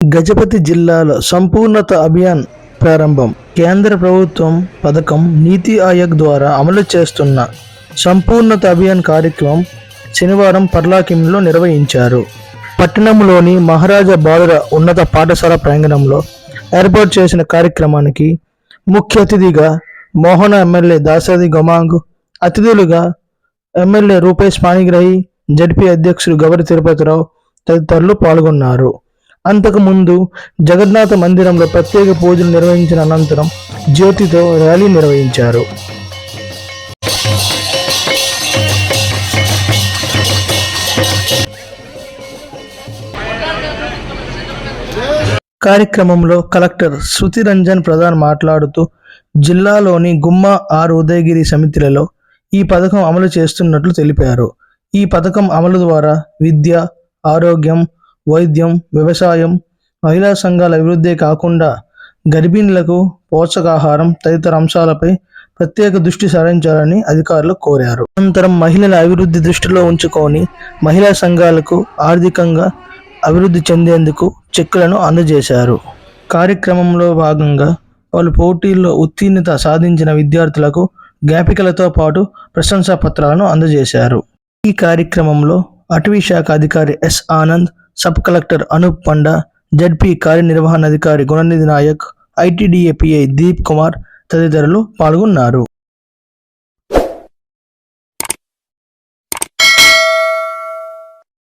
గజపతి జిల్లాలో సంపూర్ణత అభియాన్ ప్రారంభం. కేంద్ర ప్రభుత్వం పథకం నీతి ఆయోగ్ ద్వారా అమలు చేస్తున్న సంపూర్ణత అభియాన్ కార్యక్రమం శనివారం పర్లాకింలో నిర్వహించారు. పట్టణంలోని మహారాజా బాలుర ఉన్నత పాఠశాల ప్రాంగణంలో ఏర్పాటు చేసిన కార్యక్రమానికి ముఖ్య అతిథిగా మోహన ఎమ్మెల్యే దాసరి గొమాంగ్ అతిథులుగా ఎమ్మెల్యే రూపేష్ పాణిగ్రహి జడ్పీ అధ్యక్షుడు గవరి తిరుపతిరావు తదితరులు పాల్గొన్నారు. అంతకుముందు జగన్నాథ మందిరంలో ప్రత్యేక పూజలు నిర్వహించిన అనంతరం జ్యోతితో ర్యాలీ నిర్వహించారు. కార్యక్రమంలో కలెక్టర్ శృతి రంజన్ ప్రధాన్ మాట్లాడుతూ జిల్లాలోని గుమ్మ ఆరు ఉదయగిరి సమితిలలో ఈ పథకం అమలు చేస్తున్నట్లు తెలిపారు. ఈ పథకం అమలు ద్వారా విద్య ఆరోగ్యం వైద్యం వ్యవసాయం మహిళా సంఘాల అభివృద్ధి కాకుండా గర్భిణులకు పోషకాహారం తదితర అంశాలపై ప్రత్యేక దృష్టి సారించాలని అధికారులు కోరారు. అనంతరం మహిళల అభివృద్ధి దృష్టిలో ఉంచుకొని మహిళా సంఘాలకు ఆర్థికంగా అభివృద్ధి చెందేందుకు చెక్కులను అందజేశారు. కార్యక్రమంలో భాగంగా వాళ్ళు పోటీల్లో ఉత్తీర్ణత సాధించిన విద్యార్థులకు జ్ఞాపికలతో పాటు ప్రశంసా పత్రాలను అందజేశారు. ఈ కార్యక్రమంలో అటవీ శాఖ అధికారి S Anand sub collector Anup Panda ZP కార్యనిర్వహణాధికారి గుణనిధి నాయక్ ఐటీడీఏపీఐ దీప్ కుమార్ తదితరులు పాల్గొన్నారు.